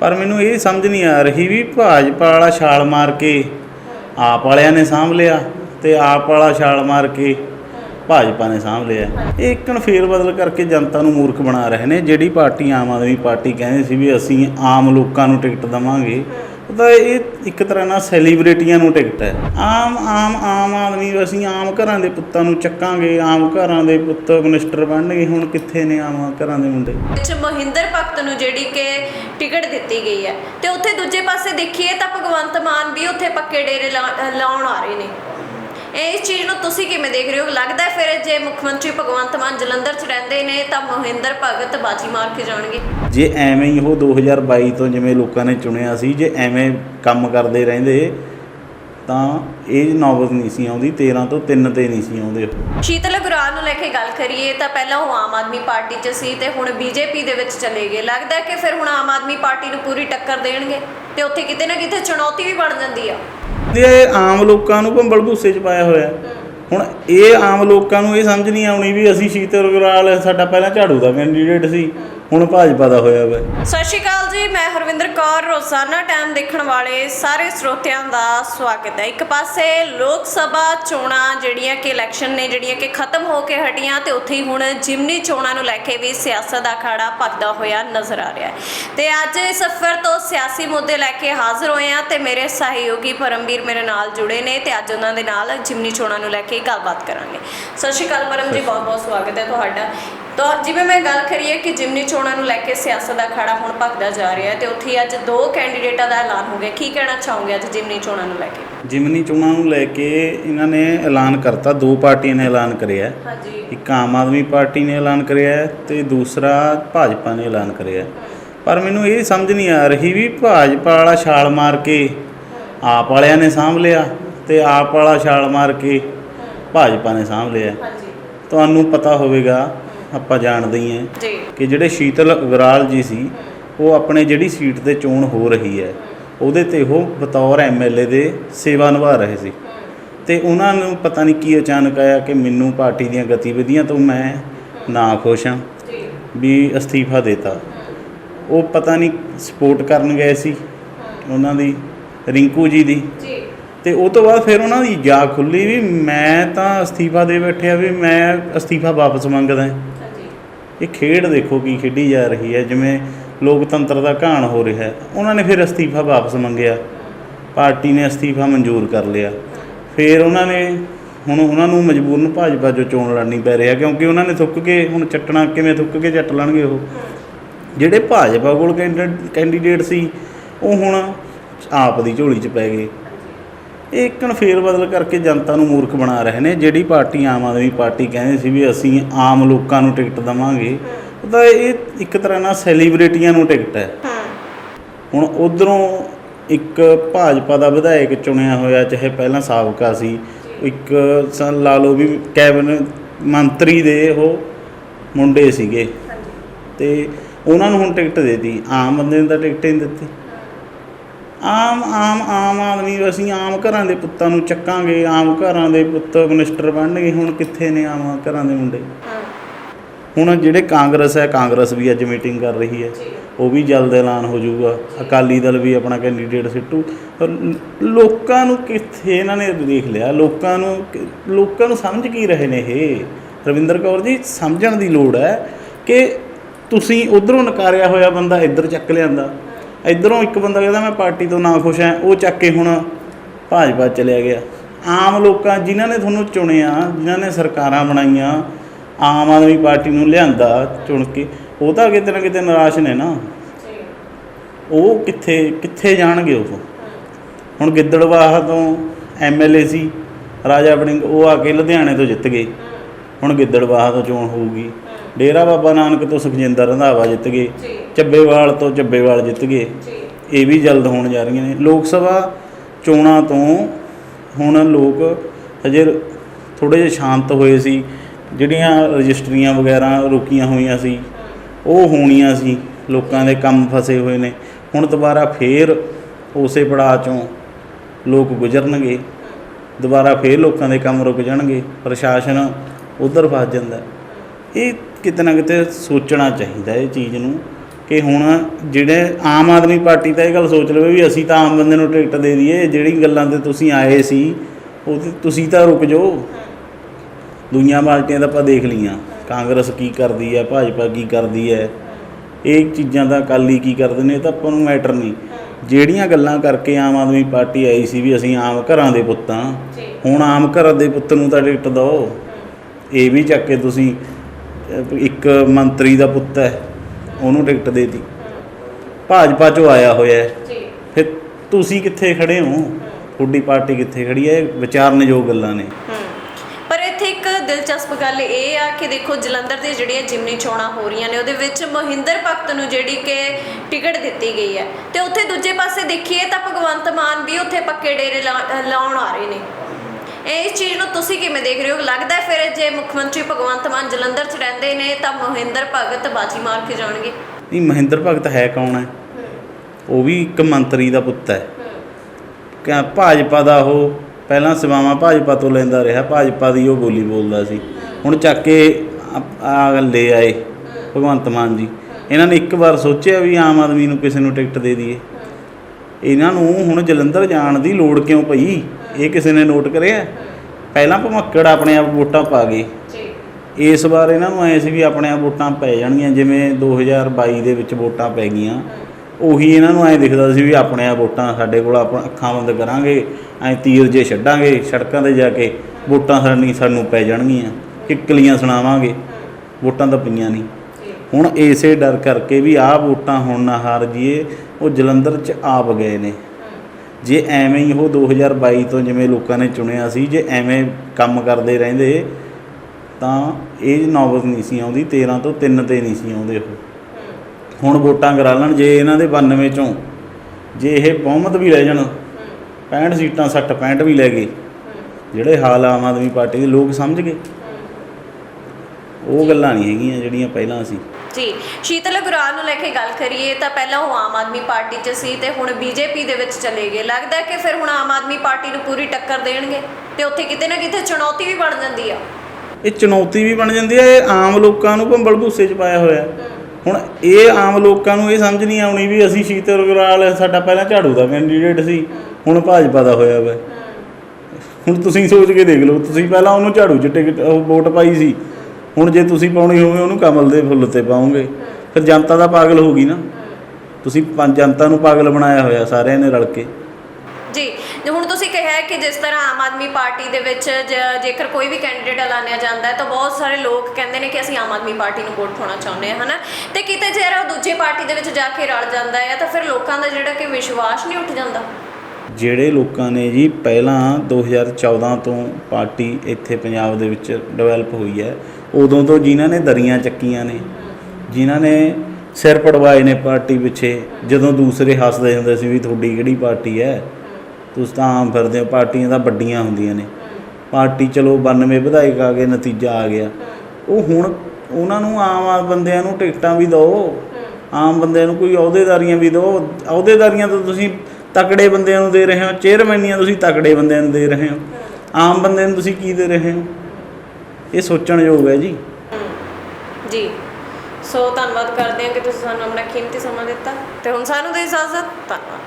ਪਰ ਮੈਨੂੰ ਇਹ ਸਮਝ ਨਹੀਂ ਆ ਰਹੀ ਵੀ ਭਾਜਪਾ ਵਾਲਾ ਛਾਲ ਮਾਰ ਕੇ ਆਪ ਵਾਲਿਆਂ ਨੇ ਸਾਂਭ ਲਿਆ ਤੇ ਆਪ ਵਾਲਾ ਛਾਲ ਮਾਰ ਕੇ ਭਾਜਪਾ ਨੇ ਸਾਂਭ ਲਿਆ। ਇਹ ਇੱਕਣ ਫੇਰ ਬਦਲ ਕਰਕੇ ਜਨਤਾ ਨੂੰ ਮੂਰਖ ਬਣਾ ਰਹੇ ਨੇ। ਜਿਹੜੀ ਪਾਰਟੀ ਆਮ ਆਦਮੀ ਪਾਰਟੀ ਕਹਿੰਦੀ ਸੀ ਵੀ ਅਸੀਂ ਆਮ ਲੋਕਾਂ ਨੂੰ ਟਿਕਟ ਦਵਾਂਗੇ, ਤਾਂ ਇਹ ਇੱਕ ਤਰ੍ਹਾਂ ਨਾਲ ਸੈਲੀਬ੍ਰਿਟੀਆਂ ਨੂੰ ਟਿਕਟ ਹੈ। ਆਮ ਆਮ ਆਮ ਆਦਮੀ ਅਸੀਂ ਆਮ ਘਰਾਂ ਦੇ ਪੁੱਤਾਂ ਨੂੰ ਚੱਕਾਂਗੇ, ਆਮ ਘਰਾਂ ਦੇ ਪੁੱਤ ਮਿਨਿਸਟਰ ਬਣਨਗੇ। ਹੁਣ ਕਿੱਥੇ ਨੇ ਆਮ ਘਰਾਂ ਦੇ ਮੁੰਡੇ? ਵਿੱਚ ਮਹਿੰਦਰ ਭਗਤ ਨੂੰ ਜਿਹੜੀ ਕਿ ਟਿਕਟ ਦਿੱਤੀ ਗਈ ਹੈ। ਤੇ ਉੱਥੇ ਦੂਜੇ ਪਾਸੇ ਦੇਖੀਏ ਤਾਂ ਭਗਵੰਤ ਮਾਨ ਵੀ ਉੱਥੇ ਪੱਕੇ ਡੇਰੇ ਲਾਉਣ ਆ ਰਹੇ ਨੇ। ਇਸ ਚੀਜ਼ ਨੂੰ ਤੁਸੀਂ ਕਿਵੇਂ ਦੇਖ ਰਹੇ ਹੋ? ਲੱਗਦਾ ਫਿਰ ਜੇ ਮੁੱਖ ਮੰਤਰੀ ਭਗਵੰਤ ਮਾਨ ਜਲੰਧਰ 'ਚ ਰਹਿੰਦੇ ਨੇ ਤਾਂ ਮਹਿੰਦਰ ਭਗਤ ਬਾਜੀ ਮਾਰ ਕੇ ਜਾਣਗੇ। ਜੇ ਐਵੇਂ ਹੀ ਉਹ 2022 ਤੋਂ ਜਿਵੇਂ ਲੋਕਾਂ ਨੇ ਚੁਣਿਆ ਸੀ ਜੇ ਐਵੇਂ ਕੰਮ ਕਰਦੇ ਰਹਿੰਦੇ ਤਾਂ ਇਹ ਨੌਬਤ ਨਹੀਂ ਸੀ ਆਉਂਦੀ 13 ਤੋਂ 3 ਤੇ ਨਹੀਂ ਸੀ ਆਉਂਦੇ ਸ਼ੀਤਲ ਅਗਰਵਾਲ ਨੂੰ ਲੈ ਕੇ ਗੱਲ ਕਰੀਏ ਤਾਂ ਪਹਿਲਾਂ ਉਹ ਆਮ ਆਦਮੀ ਪਾਰਟੀ 'ਚ ਸੀ ਤੇ ਹੁਣ ਬੀਜੇਪੀ ਦੇ ਵਿੱਚ ਚਲੇ ਗਏ। ਲੱਗਦਾ ਕਿ ਫਿਰ ਹੁਣ ਆਮ ਆਦਮੀ ਪਾਰਟੀ ਨੂੰ ਪੂਰੀ ਟੱਕਰ ਦੇਣਗੇ ਤੇ ਉੱਥੇ ਕਿਤੇ ਨਾ ਕਿਤੇ ਚੁਣੌਤੀ ਵੀ ਬਣ ਜਾਂਦੀ ਆ। ਇਹ ਆਮ ਲੋਕਾਂ ਨੂੰ ਭੰਬਲ ਭੂਸੇ 'ਚ ਪਾਇਆ ਹੋਇਆ। ਹੁਣ ਇਹ ਆਮ ਲੋਕਾਂ ਨੂੰ ਇਹ ਸਮਝ ਨਹੀਂ ਆਉਣੀ ਵੀ ਅਸੀਂ ਸ਼ੀਤਲ ਅਗਰਵਾਲ ਸਾਡਾ ਪਹਿਲਾਂ ਝਾੜੂ ਦਾ ਕੈਂਡੀਡੇਟ ਸੀ। ਹੁਣ ਭਾਜਪਾ ਦਾ ਹੋਇਆ ਵਾ। ਸਤਿ ਸ਼੍ਰੀ ਅਕਾਲ ਜੀ ਮੈਂ ਹਰਵਿੰਦਰ ਕੌਰ ਰੋਜ਼ਾਨਾ ਟਾਈਮ ਦੇਖਣ ਵਾਲੇ ਸਾਰੇ ਸਰੋਤਿਆਂ ਦਾ ਸਵਾਗਤ ਹੈ। ਇੱਕ ਪਾਸੇ ਲੋਕ ਸਭਾ ਚੋਣਾਂ ਜਿਹੜੀਆਂ ਕਿ ਇਲੈਕਸ਼ਨ ਨੇ ਜਿਹੜੀਆਂ ਕਿ ਖਤਮ ਹੋ ਕੇ ਹਟੀਆਂ ਤੇ ਉੱਥੇ ਹੀ ਹੁਣ ਜਿਮਨੀ ਚੋਣਾਂ ਨੂੰ ਲੈ ਕੇ ਵੀ ਸਿਆਸਤ ਦਾ ਅਖਾੜਾ ਭਖਦਾ ਹੋਇਆ ਨਜ਼ਰ ਆ ਰਿਹਾ ਹੈ। ਤੇ ਅੱਜ ਇਸ ਸਫ਼ਰ ਤੋਂ ਸਿਆਸੀ ਮੁੱਦੇ ਲੈ ਕੇ ਹਾਜ਼ਰ ਹੋਏ ਆ ਤੇ ਮੇਰੇ ਸਹਿਯੋਗੀ ਪਰਮਵੀਰ ਮੇਰੇ ਨਾਲ ਜੁੜੇ ਨੇ ਤੇ ਅੱਜ ਉਹਨਾਂ ਦੇ ਨਾਲ ਜਿਮਨੀ ਚੋਣਾਂ ਨੂੰ ਲੈ ਕੇ ਗੱਲਬਾਤ ਕਰਾਂਗੇ। ਸਤਿ ਸ਼੍ਰੀ ਅਕਾਲ ਪਰਮ ਜੀ ਬਹੁਤ ਬਹੁਤ ਸਵਾਗਤ ਹੈ ਤੁਹਾਡਾ। ਤਾਂ ਜਿਵੇਂ ਮੈਂ ਗੱਲ ਕਰੀਏ ਕਿ ਜਿਮਨੀ ਚੋਣਾਂ ਨੂੰ ਲੈ ਕੇ ਸਿਆਸਤ ਦਾ ਖੜਾ ਹੁਣ ਭਖਦਾ ਜਾ ਰਿਹਾ ਹੈ ਤੇ ਉੱਥੇ ਅੱਜ ਦੋ ਕੈਂਡੀਡੇਟਾਂ ਦਾ ਐਲਾਨ ਹੋ ਗਿਆ। ਕੀ ਕਹਿਣਾ ਚਾਹੋਗੇ ਅੱਜ ਜਿਮਨੀ ਚੋਣਾਂ ਨੂੰ ਲੈ ਕੇ? ਜਿਮਨੀ ਚੋਣਾਂ ਨੂੰ ਲੈ ਕੇ ਇਹਨਾਂ ਨੇ ਐਲਾਨ ਕਰਤਾ। ਦੋ ਪਾਰਟੀਆਂ ਨੇ ਐਲਾਨ ਕਰਿਆ ਹਾਂਜੀ। ਇੱਕ ਆਮ ਆਦਮੀ ਪਾਰਟੀ ਨੇ ਐਲਾਨ ਕਰਿਆ ਤੇ ਦੂਸਰਾ ਭਾਜਪਾ ਨੇ ਐਲਾਨ ਕਰਿਆ। ਪਰ ਮੈਨੂੰ ਇਹ ਸਮਝ ਨਹੀਂ ਆ ਰਹੀ ਵੀ ਭਾਜਪਾ ਵਾਲਾ ਛਾਲ ਮਾਰ ਕੇ ਆਪ ਵਾਲਿਆਂ ਨੇ ਸਾਂਭ ਲਿਆ ਤੇ ਆਪ ਵਾਲਾ ਛਾਲ ਮਾਰ ਕੇ ਭਾਜਪਾ ਨੇ ਸਾਂਭ ਲਿਆ ਹਾਂਜੀ। ਤੁਹਾਨੂੰ ਪਤਾ ਹੋਵੇਗਾ ਆਪਾਂ ਜਾਣਦੇ ਹੀ ਹਾਂ ਕਿ ਜਿਹੜੇ ਸ਼ੀਤਲ ਅਗਰਾਲ ਜੀ ਸੀ ਉਹ ਆਪਣੇ ਜਿਹੜੀ ਸੀਟ ਤੇ ਚੋਣ ਹੋ ਰਹੀ ਹੈ ਉਹਦੇ ਤੇ ਉਹ ਬਤੌਰ ਐਮਐਲਏ ਦੇ ਸੇਵਾ ਨਿਭਾ ਰਹੇ ਸੀ। ਤੇ ਉਹਨਾਂ ਨੂੰ ਪਤਾ ਨਹੀਂ ਕੀ ਅਚਾਨਕ ਆਇਆ ਕਿ ਮੈਨੂੰ ਪਾਰਟੀ ਦੀਆਂ ਗਤੀਵਿਧੀਆਂ ਤੋਂ ਮੈਂ ਨਾ ਖੁਸ਼ ਹਾਂ ਵੀ ਅਸਤੀਫਾ ਦੇਤਾ। ਉਹ ਪਤਾ ਨਹੀਂ ਸਪੋਰਟ ਕਰਨ ਗਏ ਸੀ ਉਹਨਾਂ ਦੀ ਰਿੰਕੂ ਜੀ ਦੀ। ਜੀ। ਤੇ ਉਹ ਤੋਂ ਬਾਅਦ ਫਿਰ ਉਹਨਾਂ ਦੀ ਜਾ ਖੁੱਲੀ ਵੀ ਮੈਂ ਤਾਂ ਅਸਤੀਫਾ ਦੇ ਬੈਠਿਆ ਵੀ ਮੈਂ ਅਸਤੀਫਾ ਵਾਪਸ ਮੰਗਦਾ। ਇਹ ਖੇਡ ਦੇਖੋ ਕੀ ਖੇਡੀ ਜਾ ਰਹੀ ਹੈ, ਜਿਵੇਂ ਲੋਕਤੰਤਰ ਦਾ ਘਾਣ ਹੋ ਰਿਹਾ ਹੈ। ਉਹਨਾਂ ਨੇ ਫਿਰ ਅਸਤੀਫਾ ਵਾਪਸ ਮੰਗਿਆ। ਪਾਰਟੀ ਨੇ ਅਸਤੀਫਾ ਮਨਜ਼ੂਰ ਕਰ ਲਿਆ। ਫਿਰ ਉਹਨਾਂ ਨੇ ਹੁਣ ਉਹਨਾਂ ਨੂੰ ਮਜਬੂਰਨ ਭਾਜਪਾ ਜੋ ਚੋਣ ਲੜਨੀ ਪੈ ਰਿਹਾ ਕਿਉਂਕਿ ਉਹਨਾਂ ਨੇ ਥੁੱਕ ਕੇ ਹੁਣ ਚੱਟਣਾ ਕਿਵੇਂ ਥੁੱਕ ਕੇ ਚੱਟ ਲੈਣਗੇ ਉਹ? ਜਿਹੜੇ ਭਾਜਪਾ ਕੋਲ ਕੈਂਡੀਡੇਟ ਕੈਂਡੀਡੇਟ ਸੀ, ਉਹ ਹੁਣ ਆਪ ਦੀ ਝੋਲੀ 'ਚ ਪੈ ਗਏ। ਇਹ ਇੱਕਣ ਫੇਰ ਬਦਲ ਕਰਕੇ ਜਨਤਾ ਨੂੰ ਮੂਰਖ ਬਣਾ ਰਹੇ ਨੇ। ਜਿਹੜੀ ਪਾਰਟੀ ਆਮ ਆਦਮੀ ਪਾਰਟੀ ਕਹਿੰਦੀ ਸੀ ਵੀ ਅਸੀਂ ਆਮ ਲੋਕਾਂ ਨੂੰ ਟਿਕਟ ਦਵਾਂਗੇ ਤਾਂ ਇਹ ਇੱਕ ਤਰ੍ਹਾਂ ਨਾਲ ਸੈਲੀਬ੍ਰਿਟੀਆਂ ਨੂੰ ਟਿਕਟ ਹੈ। ਹੁਣ ਉਧਰੋਂ ਇੱਕ ਭਾਜਪਾ ਦਾ ਵਿਧਾਇਕ ਚੁਣਿਆ ਹੋਇਆ ਚਾਹੇ ਪਹਿਲਾਂ ਸਾਬਕਾ ਸੀ ਇੱਕ ਲਾ ਲਓ ਵੀ ਕੈਬਨਿਟ ਮੰਤਰੀ ਦੇ ਉਹ ਮੁੰਡੇ ਸੀਗੇ। ਤੇ ਉਹਨਾਂ ਨੂੰ ਹੁਣ ਟਿਕਟ ਦੇਤੀ। ਆਮ ਬੰਦੇ ਨੂੰ ਤਾਂ ਟਿਕਟ ਹੀ ਨਹੀਂ ਦਿੱਤੀ। ਆਮ ਆਮ ਆਮ ਆਦਮੀ ਅਸੀਂ ਆਮ ਘਰਾਂ ਦੇ ਪੁੱਤਾਂ ਨੂੰ ਚੱਕਾਂਗੇ ਆਮ ਘਰਾਂ ਦੇ ਪੁੱਤ ਮਿਨਿਸਟਰ ਬਣਨਗੇ। ਹੁਣ ਕਿੱਥੇ ਨੇ ਆਮ ਘਰਾਂ ਦੇ ਮੁੰਡੇ? ਹੁਣ ਜਿਹੜੇ ਕਾਂਗਰਸ ਹੈ ਕਾਂਗਰਸ ਵੀ ਅੱਜ ਮੀਟਿੰਗ ਕਰ ਰਹੀ ਹੈ। ਉਹ ਵੀ ਜਲਦ ਐਲਾਨ ਹੋ ਜਾਊਗਾ। ਅਕਾਲੀ ਦਲ ਵੀ ਆਪਣਾ ਕੈਂਡੀਡੇਟ ਸਿੱਟੂ। ਲੋਕਾਂ ਨੂੰ ਕਿੱਥੇ ਇਹਨਾਂ ਨੇ ਦੇਖ ਲਿਆ? ਲੋਕਾਂ ਨੂੰ ਲੋਕਾਂ ਨੂੰ ਸਮਝ ਕੀ ਰਹੇ ਨੇ ਇਹ? ਰਵਿੰਦਰ ਕੌਰ ਜੀ ਸਮਝਣ ਦੀ ਲੋੜ ਹੈ ਕਿ ਤੁਸੀਂ ਉਧਰੋਂ ਨਕਾਰਿਆ ਹੋਇਆ ਬੰਦਾ ਇੱਧਰ ਚੱਕ ਲਿਆਂਦਾ। ਇੱਧਰੋਂ ਇੱਕ ਬੰਦਾ ਕਹਿੰਦਾ ਮੈਂ ਪਾਰਟੀ ਤੋਂ ਨਾ ਖੁਸ਼ ਹਾਂ, ਉਹ ਚੱਕ ਕੇ ਹੁਣ ਭਾਜਪਾ ਚਲਿਆ ਗਿਆ। ਆਮ ਲੋਕਾਂ ਜਿਨ੍ਹਾਂ ਨੇ ਤੁਹਾਨੂੰ ਚੁਣਿਆ, ਜਿਨ੍ਹਾਂ ਨੇ ਸਰਕਾਰਾਂ ਬਣਾਈਆਂ, ਆਮ ਆਦਮੀ ਪਾਰਟੀ ਨੂੰ ਲਿਆਂਦਾ ਚੁਣ ਕੇ, ਉਹ ਤਾਂ ਕਿਤੇ ਨਾ ਕਿਤੇ ਨਿਰਾਸ਼ ਨੇ ਨਾ। ਉਹ ਕਿੱਥੇ ਕਿੱਥੇ ਜਾਣਗੇ ਉਹ? ਹੁਣ ਗਿੱਦੜਵਾਹ ਤੋਂ ਐਮਐਲਏ ਸੀ, ਰਾਜਾ ਬੜਿੰਗ ਉਹ ਆ ਕੇ ਲੁਧਿਆਣੇ ਤੋਂ ਜਿੱਤ ਗਏ। ਹੁਣ ਗਿੱਦੜਵਾਹ ਤੋਂ ਚੋਣ ਹੋਊਗੀ। ਡੇਰਾ ਬਾਬਾ ਨਾਨਕ ਤੋਂ ਸੁਖਜਿੰਦਰ ਰੰਧਾਵਾ ਜਿੱਤ ਗਏ ਚੱਬੇਵਾਲ ਤੋਂ ਚੱਬੇਵਾਲ ਜਿੱਤ ਗਏ ਇਹ ਵੀ ਜਲਦ ਹੋਣ ਜਾ ਰਹੀਆਂ ਨੇ। ਲੋਕ ਸਭਾ ਚੋਣਾਂ ਤੋਂ ਹੁਣ ਲੋਕ ਹਜੇ ਥੋੜੇ ਜਿਹਾ ਸ਼ਾਂਤ ਹੋਏ ਸੀ। ਜਿਹੜੀਆਂ ਰਜਿਸਟਰੀਆਂ ਵਗੈਰਾ ਰੁਕੀਆਂ ਹੋਈਆਂ ਸੀ ਉਹ ਹੋਣੀਆਂ ਸੀ। ਲੋਕਾਂ ਦੇ ਕੰਮ ਫਸੇ ਹੋਏ ਨੇ। ਹੁਣ ਦੁਬਾਰਾ ਫੇਰ ਉਸੇ ਪੜਾਅ ਚੋਂ ਲੋਕ ਗੁਜ਼ਰਨਗੇ। ਦੁਬਾਰਾ ਫੇਰ ਲੋਕਾਂ ਦੇ ਕੰਮ ਰੁਕ ਜਾਣਗੇ। ਪ੍ਰਸ਼ਾਸਨ ਉਧਰ ਫਸ ਜਾਂਦਾ। ਇਹ ਕਿਤੇ ਨਾ ਕਿਤੇ ਸੋਚਣਾ ਚਾਹੀਦਾ ਇਹ ਚੀਜ਼ ਨੂੰ ਕਿ ਹੁਣ ਜਿਹੜੇ ਆਮ ਆਦਮੀ ਪਾਰਟੀ ਤਾਂ ਇਹ ਗੱਲ ਸੋਚ ਲਵੇ ਵੀ ਅਸੀਂ ਤਾਂ ਆਮ ਬੰਦੇ ਨੂੰ ਟਿਕਟ ਦੇ ਦਈਏ ਜਿਹੜੀ ਗੱਲਾਂ ਤੇ ਤੁਸੀਂ ਆਏ ਸੀ ਉਹ ਤੇ ਤੁਸੀਂ ਤਾਂ ਰੁਕ ਜਾਓ। ਦੁਨੀਆ ਪਾਰਟੀਆਂ ਤਾਂ ਆਪਾਂ ਦੇਖ ਲਈਆਂ। ਕਾਂਗਰਸ ਕੀ ਕਰਦੀ ਹੈ ਭਾਜਪਾ ਕੀ ਕਰਦੀ ਹੈ ਇਹ ਚੀਜ਼ਾਂ ਦਾ ਅਕਾਲੀ ਕੀ ਕਰਦੇ ਨੇ ਇਹ ਤਾਂ ਆਪਾਂ ਨੂੰ ਮੈਟਰ ਨਹੀਂ। ਜਿਹੜੀਆਂ ਗੱਲਾਂ ਕਰਕੇ ਆਮ ਆਦਮੀ ਪਾਰਟੀ ਆਈ ਸੀ ਵੀ ਅਸੀਂ ਆਮ ਘਰਾਂ ਦੇ ਪੁੱਤਾਂ ਹੁਣ ਆਮ ਘਰਾਂ ਦੇ ਪੁੱਤ ਨੂੰ ਤਾਂ ਟਿਕਟ ਦਿਓ। ਇਹ ਵੀ ਚੱਕ ਕੇ ਤੁਸੀਂ ਇੱਕ ਮੰਤਰੀ ਦਾ ਪੁੱਤ ਹੈ ਉਹਨੂੰ ਟਿਕਟ ਦੇਤੀ। ਭਾਜਪਾ ਚੋਂ ਆਇਆ ਹੋਇਆ ਹੈ। ਜੀ। ਫਿਰ ਤੁਸੀਂ ਕਿੱਥੇ ਖੜੇ ਹੋ? ਤੁਹਾਡੀ ਪਾਰਟੀ ਕਿੱਥੇ ਖੜੀ ਹੈ? ਇਹ ਵਿਚਾਰਨਯੋਗ ਗੱਲਾਂ ਨੇ। ਪਰ ਇੱਥੇ ਇੱਕ ਦਿਲਚਸਪ ਗੱਲ ਇਹ ਆ ਕਿ ਦੇਖੋ ਜਲੰਧਰ ਦੇ ਜਿਹੜੀਆਂ ਜਿਮਨੀ ਚੋਣਾਂ ਹੋ ਰਹੀਆਂ ਨੇ ਉਹਦੇ ਵਿੱਚ ਮਹਿੰਦਰ ਭਗਤ ਨੂੰ ਜਿਹੜੀ ਕਿ ਟਿਕਟ ਦਿੱਤੀ ਗਈ ਹੈ। ਤੇ ਉੱਥੇ ਦੂਜੇ ਪਾਸੇ ਦੇਖੀਏ ਤਾਂ ਭਗਵੰਤ ਮਾਨ ਵੀ ਉੱਥੇ ਪੱਕੇ ਡੇਰੇ ਲਾਉਣ ਆ ਰਹੇ ਨੇ। ਇਸ ਚੀਜ਼ ਨੂੰ ਤੁਸੀਂ ਕਿਵੇਂ ਦੇਖ ਰਹੇ ਹੋ? ਲੱਗਦਾ ਫਿਰ ਜੇ ਮੁੱਖ ਮੰਤਰੀ ਭਗਵੰਤ ਮਾਨ ਜਲੰਧਰ 'ਚ ਰਹਿੰਦੇ ਨੇ ਤਾਂ ਮਹਿੰਦਰ ਭਗਤ ਬਾਜੀ ਮਾਰ ਕੇ ਜਾਣਗੇ। ਨਹੀਂ ਮਹਿੰਦਰ ਭਗਤ ਹੈ ਕੌਣ ਹੈ? ਉਹ ਵੀ ਇੱਕ ਮੰਤਰੀ ਦਾ ਪੁੱਤ ਹੈ। ਕਿ ਭਾਜਪਾ ਦਾ ਉਹ ਪਹਿਲਾਂ ਸੇਵਾਵਾਂ ਭਾਜਪਾ ਤੋਂ ਲੈਂਦਾ ਰਿਹਾ ਭਾਜਪਾ ਦੀ ਉਹ ਬੋਲੀ ਬੋਲਦਾ ਸੀ। ਹੁਣ ਚੱਕ ਕੇ ਆ- ਆ ਲੈ ਆਏ ਭਗਵੰਤ ਮਾਨ ਜੀ। ਇਹਨਾਂ ਨੇ ਇੱਕ ਵਾਰ ਸੋਚਿਆ ਵੀ ਆਮ ਆਦਮੀ ਨੂੰ ਕਿਸੇ ਨੂੰ ਟਿਕਟ ਦੇ ਦਈਏ। ਇਹਨਾਂ ਨੂੰ ਹੁਣ ਜਲੰਧਰ ਜਾਣ ਦੀ ਲੋੜ ਕਿਉਂ ਪਈ? ਇਹ ਕਿਸੇ ਨੇ ਨੋਟ ਕਰਿਆ? ਪਹਿਲਾਂ ਭਮੱਕੜ ਆਪਣੇ ਆਪ ਵੋਟਾਂ ਪਾ ਗਏ। ਜੀ ਇਸ ਵਾਰ ਇਹਨਾਂ ਨੂੰ ਐ ਸੀ ਵੀ ਆਪਣੇ ਆਪ ਵੋਟਾਂ ਪੈ ਜਾਣਗੀਆਂ, ਜਿਵੇਂ 2022 ਦੇ ਵਿੱਚ ਵੋਟਾਂ ਪੈ ਗਈਆਂ। ਉਹੀ ਇਹਨਾਂ ਨੂੰ ਐ ਦਿਖਦਾ ਸੀ ਵੀ ਆਪਣੇ ਆਪ ਵੋਟਾਂ ਸਾਡੇ ਕੋਲ ਆਪਣਾ ਅੱਖਾਂ ਬੰਦ ਕਰਾਂਗੇ, ਐ ਤੀਰ ਜੇ ਛੱਡਾਂਗੇ, ਸੜਕਾਂ ਤੇ ਜਾ ਕੇ ਵੋਟਾਂ ਸਾਡੀ ਸਾਨੂੰ ਪੈ ਜਾਣਗੀਆਂ। ਕਿੱਕਲੀਆਂ ਸੁਣਾਵਾਂਗੇ, ਵੋਟਾਂ ਤਾਂ ਪਈਆਂ ਨਹੀਂ। ਹੁਣ ਇਸੇ ਡਰ ਕਰਕੇ ਵੀ ਆਹ ਵੋਟਾਂ ਹੁਣ ਨਾ ਹਾਰ ਜੀਏ ਉਹ ਜਲੰਧਰ 'ਚ ਆਪ ਗਏ ਨੇ। ਜੇ ਐਵੇਂ ਹੀ ਉਹ 2022 ਤੋਂ ਜਿਵੇਂ ਲੋਕਾਂ ਨੇ ਚੁਣਿਆ ਸੀ, ਜੇ ਐਵੇਂ ਕੰਮ ਕਰਦੇ ਰਹਿੰਦੇ, ਤਾਂ ਇਹ ਨੌਬਤ ਨਹੀਂ ਸੀ ਆਉਂਦੀ 13 ਤੋਂ 3 ਤੇ ਨਹੀਂ ਸੀ ਆਉਂਦੇ ਉਹ। ਹੁਣ ਵੋਟਾਂ ਕਰਾ ਲੈਣ, ਜੇ ਇਹਨਾਂ ਦੇ 92 ਚੋਂ, ਜੇ ਇਹ ਬਹੁਮਤ ਵੀ ਲੈ ਜਾਣ 65 ਸੀਟਾਂ 60 65 ਵੀ ਲੈ ਗਏ, ਜਿਹੜੇ ਹਾਲ ਆਮ ਆਦਮੀ ਪਾਰਟੀ ਦੇ ਲੋਕ ਸਮਝ ਗਏ। ਉਹ ਗੱਲਾਂ ਨਹੀਂ ਹੈਗੀਆਂ ਜਿਹੜੀਆਂ ਪਹਿਲਾਂ ਸੀ। ਜੀ ਸ਼ੀਤਲ ਅਗਰਾਲ ਨੂੰ ਲੈ ਕੇ ਗੱਲ ਕਰੀਏ ਤਾਂ ਪਹਿਲਾਂ ਉਹ ਆਮ ਆਦਮੀ ਪਾਰਟੀ 'ਚ ਸੀ ਤੇ ਹੁਣ ਬੀਜੇਪੀ ਦੇ ਵਿੱਚ ਚਲੇ ਗਏ। ਲੱਗਦਾ ਕਿ ਫਿਰ ਹੁਣ ਆਮ ਆਦਮੀ ਪਾਰਟੀ ਨੂੰ ਪੂਰੀ ਟੱਕਰ ਦੇਣਗੇ ਤੇ ਉੱਥੇ ਕਿਤੇ ਨਾ ਕਿਤੇ ਚੁਣੌਤੀ ਵੀ ਬਣ ਜਾਂਦੀ ਆ। ਇਹ ਚੁਣੌਤੀ ਵੀ ਬਣ ਜਾਂਦੀ ਹੈ ਇਹ ਆਮ ਲੋਕਾਂ ਨੂੰ ਭੰਬਲ ਭੂਸੇ 'ਚ ਪਾਇਆ ਹੋਇਆ। ਹੁਣ ਇਹ ਆਮ ਲੋਕਾਂ ਨੂੰ ਇਹ ਸਮਝ ਨਹੀਂ ਆਉਣੀ ਵੀ ਅਸੀਂ ਸ਼ੀਤਲ ਗੁਰਾਲ ਸਾਡਾ ਪਹਿਲਾਂ ਝਾੜੂ ਦਾ ਕੈਂਡੀਡੇਟ ਸੀ ਹੁਣ ਭਾਜਪਾ ਦਾ ਹੋਇਆ ਵਾ। ਹੁਣ ਤੁਸੀਂ ਸੋਚ ਕੇ ਦੇਖ ਲਓ ਤੁਸੀਂ ਪਹਿਲਾਂ ਉਹਨੂੰ ਝਾੜੂ 'ਚ ਟਿਕਟ ਉਹ ਵੋਟ ਪਾਈ ਸੀ। ਹੁਣ ਜੇ ਤੁਸੀਂ ਪਾਉਣੀ ਹੋਵੇ, ਉਹਨੂੰ ਕਮਲ ਦੇ ਫੁੱਲ ਤੇ ਪਾਉਂਗੇ। ਫਿਰ ਜਨਤਾ ਦਾ ਪਾਗਲ ਹੋਗੀ ਨਾ। ਤੁਸੀਂ ਪੰਜ ਜਨਤਾ ਨੂੰ ਪਾਗਲ ਬਣਾਇਆ ਹੋਇਆ, ਸਾਰਿਆਂ ਨੇ ਰਲ ਕੇ। ਜੀ, ਜੇ ਹੁਣ ਤੁਸੀਂ ਕਿਹਾ ਕਿ ਜਿਸ ਤਰ੍ਹਾਂ ਆਮ ਆਦਮੀ ਪਾਰਟੀ ਦੇ ਵਿੱਚ ਜੇਕਰ ਕੋਈ ਵੀ ਕੈਂਡੀਡੇਟ ਐਲਾਨਿਆ ਜਾਂਦਾ ਹੈ, ਤਾਂ ਬਹੁਤ ਸਾਰੇ ਲੋਕ ਕਹਿੰਦੇ ਨੇ ਕਿ ਅਸੀਂ ਆਮ ਆਦਮੀ ਪਾਰਟੀ ਨੂੰ ਵੋਟ ਪਾਉਣਾ ਚਾਹੁੰਦੇ ਹਾਂ, ਹਨਾ? ਤੇ ਕਿਤੇ ਜੇ ਉਹ ਦੂਜੇ ਪਾਰਟੀ ਦੇ ਵਿੱਚ ਜਾ ਕੇ ਰਲ ਜਾਂਦਾ ਹੈ, ਤਾਂ ਫਿਰ ਲੋਕਾਂ ਦਾ ਜਿਹੜਾ ਕਿ ਵਿਸ਼ਵਾਸ ਨਹੀਂ ਉੱਠ ਜਾਂਦਾ। ਜਿਹੜੇ ਲੋਕਾਂ ਨੇ ਜੀ ਪਹਿਲਾਂ 2014 ਤੋਂ ਪਾਰਟੀ ਇੱਥੇ ਪੰਜਾਬ ਦੇ ਵਿੱਚ ਡਿਵੈਲਪ ਹੋਈ ਹੈ, ਉਦੋਂ ਤੋਂ ਜਿਨ੍ਹਾਂ ਨੇ ਦਰੀਆਂ ਚੱਕੀਆਂ ਨੇ, ਜਿਨ੍ਹਾਂ ਨੇ ਸਿਰ ਪੜਵਾਏ ਨੇ ਪਾਰਟੀ ਪਿੱਛੇ, ਜਦੋਂ ਦੂਸਰੇ ਹੱਸਦੇ ਹੁੰਦੇ ਸੀ ਵੀ ਤੁਹਾਡੀ ਕਿਹੜੀ ਪਾਰਟੀ ਹੈ, ਤੁਸੀਂ ਤਾਂ ਆਮ ਫਿਰਦੇ ਹੋ, ਪਾਰਟੀਆਂ ਤਾਂ ਵੱਡੀਆਂ ਹੁੰਦੀਆਂ ਨੇ। ਪਾਰਟੀ ਚਲੋ 92 ਵਿਧਾਇਕ ਆ ਗਏ ਨਤੀਜਾ ਆ ਗਿਆ। ਉਹ ਹੁਣ ਉਹਨਾਂ ਨੂੰ ਆਮ ਬੰਦਿਆਂ ਨੂੰ ਟਿਕਟਾਂ ਵੀ ਦਿਓ, ਆਮ ਬੰਦਿਆਂ ਨੂੰ ਕੋਈ ਅਹੁਦੇਦਾਰੀਆਂ ਵੀ ਦਿਓ, ਅਹੁਦੇਦਾਰੀਆਂ ਤਾਂ ਤੁਸੀਂ ਤਕੜੇ ਬੰਦਿਆਂ ਨੂੰ ਦੇ ਰਹੇ ਹੋ ਚੇਅਰਮੈਨੀਆਂ ਤੁਸੀਂ ਤਕੜੇ ਬੰਦਿਆਂ ਨੂੰ ਦੇ ਰਹੇ ਹੋ। ਆਮ ਬੰਦੇ ਨੂੰ ਤੁਸੀਂ ਕੀ ਦੇ ਰਹੇ ਹੋ? ਇਹ ਸੋਚਣ ਯੋਗ ਹੈ ਜੀ। ਜੀ। ਸੋ ਧੰਨਵਾਦ ਕਰਦੇ ਹਾਂ ਕਿ ਤੁਸੀਂ ਸਾਨੂੰ ਆਪਣਾ ਕੀਮਤੀ ਸਮਾਂ ਦਿੱਤਾ ਤੇ ਹੁਣ ਸਾਨੂੰ ਦੇ ਇਜਾਜ਼ਤ। ਧੰਨਵਾਦ।